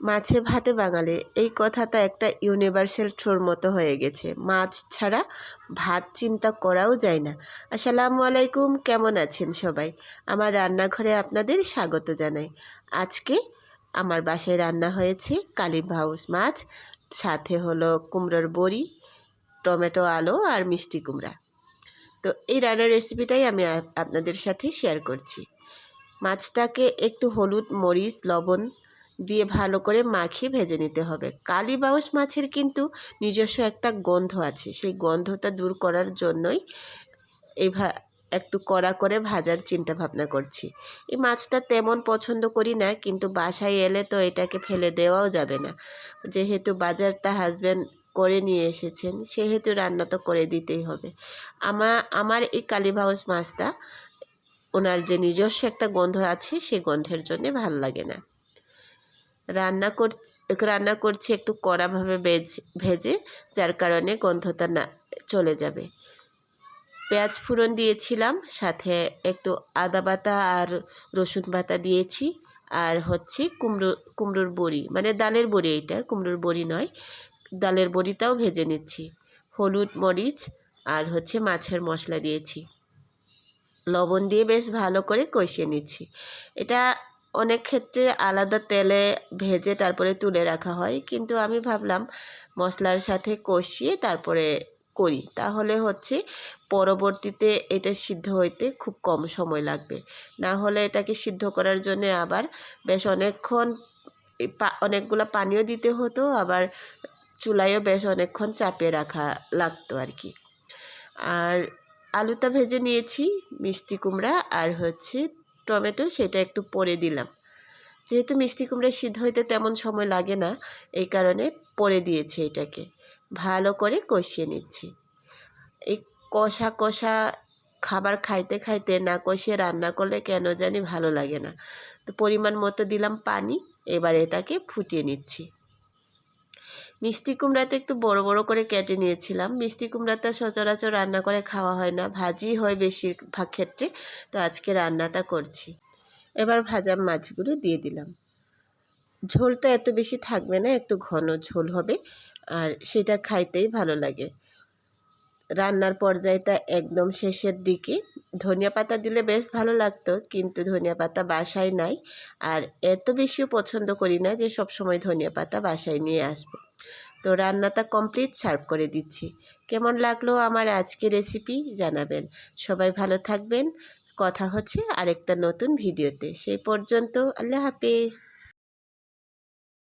মাছে ভাতে বাঙালি। এই কথাটা একটা ইউনিভার্সাল ট্রোর মতো হয়ে গেছে। মাছ ছাড়া ভাত চিন্তা করাও যায় না। আসসালামু আলাইকুম, কেমন আছেন সবাই? আমার রান্নাঘরে আপনাদের স্বাগত জানাই। আজকে আমার বাসায় রান্না হয়েছে কালিম হাউস মাছ, সাথে হলো কুমড়োর বড়ি, টমেটো আলু আর মিষ্টি কুমড়া। তো এই রান্নার রেসিপিটাই আমি আপনাদের সাথে শেয়ার করছি। মাছটাকে একটু হলুদ, মরিচ, লবণ দিয়ে ভালো করে মাখিয়ে ভেজে নিতে হবে। কালী বাউস মাছের কিন্তু নিজস্ব একটা গন্ধ আছে। সেই গন্ধটা দূর করার জন্যই এই একটু কড়া করে ভাজার চিন্তা ভাবনা করছি। এই মাছটা তেমন পছন্দ করি না, কিন্তু বাসায় এলে তো এটাকে ফেলে দেওয়াও যাবে না। যেহেতু বাজারটা হাজব্যান্ড করে নিয়ে এসেছেন, সেহেতু রান্না তো করে দিতেই হবে। আমার আমার এই কালীবাউস মাছটা, ওনার যে নিজস্ব একটা গন্ধ আছে সেই গন্ধের জন্যে ভালো লাগে না। রান্না করছি রান্না করছি একটু কড়াভাবে বেজ, ভেজে, যার কারণে গন্ধটা না, চলে যাবে। পেঁয়াজ ফোড়ন দিয়েছিলাম, সাথে একটু আদা বাটা আর রসুন বাটা দিয়েছি, আর হচ্ছে কুমড়ো, কুমড়োর বড়ি মানে ডালের বড়ি এটা কুমড়োর বড়ি নয়, ডালের বড়িটাও ভেজে নিচ্ছি। হলুদ মরিচ আর হচ্ছে মাছের মশলা দিয়েছি। লবণ দিয়ে বেশ ভালো করে কষিয়ে নিচ্ছি। এটা অনেক ক্ষেত্রে আলাদা তেলে ভেজে তারপরে তুলে রাখা হয়। কিন্তু আমি ভাবলাম মশলার সাথে কষিয়ে তারপরে করি। তাহলে হচ্ছে পরবর্তীতে এটা সিদ্ধ হইতে খুব কম সময় লাগবে। না হলে এটাকে সিদ্ধ করার জন্য আবার বেশ অনেকক্ষণ অনেকগুলো পানিও দিতে হতো, আবার চুলায়ও বেশ অনেকক্ষণ চাপে রাখা লাগতো আর কি। আর আলুটা ভেজে নিয়েছি, মিষ্টি কুমড়া আর হচ্ছে টমেটো সেটা একটু পরে দিলাম। যেহেতু মিষ্টি কুমড়া সিদ্ধ হইতে তেমন সময় লাগে না, এই কারণে পরে দিয়েছি এটাকে। ভালো করে কষিয়ে নিচ্ছি। এই কষা কষা খাবার খাইতে খাইতে না কষিয়ে রান্না করলে কেন জানি ভালো লাগে না। তো পরিমাণ মতো দিলাম পানি, এবার এটাকে ফুটিয়ে নিচ্ছি। মিষ্টি কুমড়াতে একটু বড় বড় করে কেটে নিয়েছিলাম। মিষ্টি কুমড়াটা সচরাচর রান্না করে খাওয়া হয় না, ভাজি হয় বেশিরভাগ ক্ষেত্রে। তো আজকে রান্নাটা করছি। এবার ভাজা মাছগুলো দিয়ে দিলাম। ঝোলটা এত বেশি থাকবে না, একটু ঘন ঝোল হবে আর সেটা খাইতেই ভালো লাগে। রান্নার পর্যায়টা একদম শেষের দিকে। ধনিয়া পাতা দিলে বেশ ভালো লাগতো, কিন্তু ধনিয়া পাতা বাসায় নাই। আর এত বেশিও পছন্দ করি না যে সব সময় ধনিয়া পাতা বাসায় নিয়ে আসব। তো রান্নাটা কমপ্লিট সার্ভ করে দিচ্ছি। কেমন লাগল আমার আজকে রেসিপি জানাবেন। সবাই ভালো থাকবেন। কথা হচ্ছে আরেকটা নতুন ভিডিওতে। সেই পর্যন্ত আল্লাহ হাফেজ।